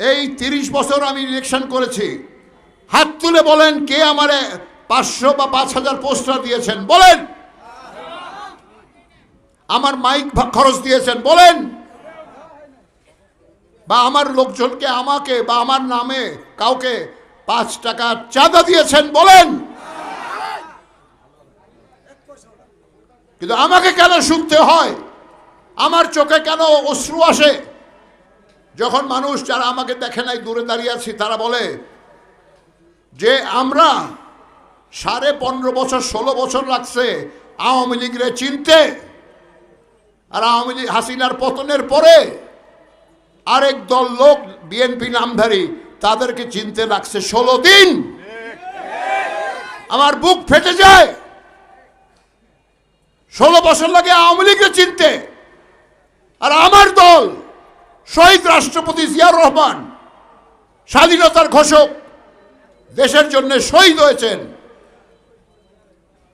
এই তিরিশ বছর আমি ইলেকশন করেছি। হাত তুলে বলেন কে আমারে পাঁচশো বা পাঁচ হাজার পোস্টার দিয়েছেন। বলেন। আমার মাইক খরচ দিয়েছেন। বলেন। বা আমার লোকজনকে আমাকে বা আমার নামে কাউকে পাঁচ টাকা চাঁদা দিয়েছেন। বলেন। কিন্তু আমাকে কেন শুনতে হয়? আমার চোখে কেন অশ্রু আসে? যখন মানুষ যারা আমাকে দেখে নাই, দূরে দাঁড়িয়ে আছি, তারা বলে যে আমরা সাড়ে পনেরো বছর, ষোলো বছর লাগছে আওয়ামী লীগরে চিনতে। আর আওয়ামী লীগ হাসিনার পতনের পরে আরেক দল লোক বিএনপি নামধারী, তাদেরকে চিনতে লাগছে ষোলো দিন। আমার বুক ফেটে যায়। ষোলো বছর লাগে আওয়ামী লীগকে চিনতে। আর আমার দল শহীদ রাষ্ট্রপতি জিয়াউর রহমান, স্বাধীনতার ঘোষক, দেশের জন্য শহীদ হয়েছেন।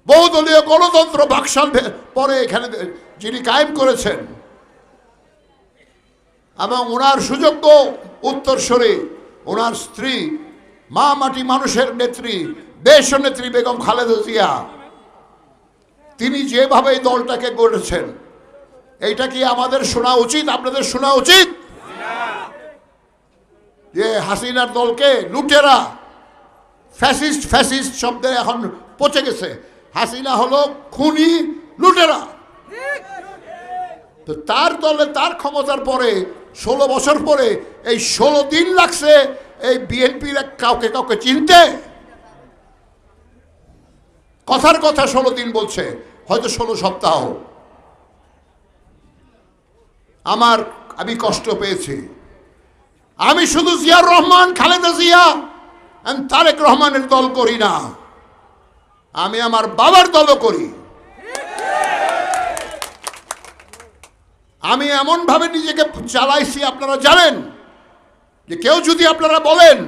বহুদলীয় গণতন্ত্র বাকশাল পরে এখানে যিনি কায়েম করেছেন। এবং ওনার সুযোগ্য উত্তরস্বরী ওনার স্ত্রী, মা মাটি মানুষের নেত্রী, দেশ নেত্রী বেগম খালেদা জিয়া, তিনি যেভাবে দলটাকে গড়েছেন, এইটা কি আমাদের শোনা উচিত? আপনাদের শোনা উচিত? যে হাসিনার দলকে লুটেরা। ফ্যাসিস্ট ফ্যাসিস্ট শব্দে এখন পচে গেছে। হাসিনা হলো খুনি, লুটেরা। তো তার দলে তার ক্ষমতার পরে, ষোলো বছর পরে, এই ষোলো দিন লাগছে এই বিএনপির কাউকে কাউকে চিনতে। কথার কথা ষোলো দিন বলছে, হয়তো ষোলো সপ্তাহ। আমার, আমি কষ্ট পেয়েছি। আমি শুধু জিয়ার রহমান, খালেদা জিয়া আমি তারেক রহমানের দল করি না। আমি আমার বাবার দলও করি। আমি এমনভাবে নিজেকে চালাইছি, আপনারা জানেন, যে কেউ যদি আপনারা বলেন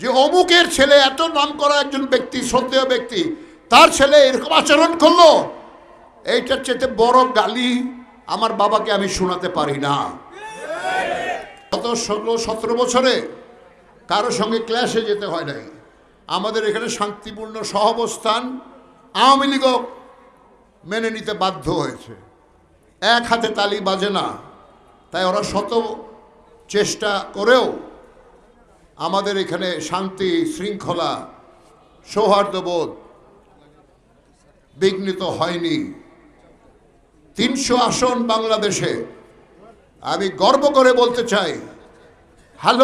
যে অমুকের ছেলে এত নাম করা একজন ব্যক্তি, শ্রদ্ধেয় ব্যক্তি, তার ছেলে এরকম আচরণ করল, এইটার চেয়ে বড় গালি আমার বাবাকে আমি শোনাতে পারি না। গত ষোলো, সতেরো বছরে কারও সঙ্গে ক্লাসে যেতে হয় নাই। আমাদের এখানে শান্তিপূর্ণ সহাবস্থান আওয়ামী লীগও মেনে নিতে বাধ্য হয়েছে। এক হাতে তালি বাজে না। তাই ওরা শত চেষ্টা করেও আমাদের এখানে শান্তি, শৃঙ্খলা, সৌহার্দ্যবোধ বিঘ্নিত হয়নি। তিনশো আসন বাংলাদেশে আমি গর্ব করে বলতে চাই হ্যালো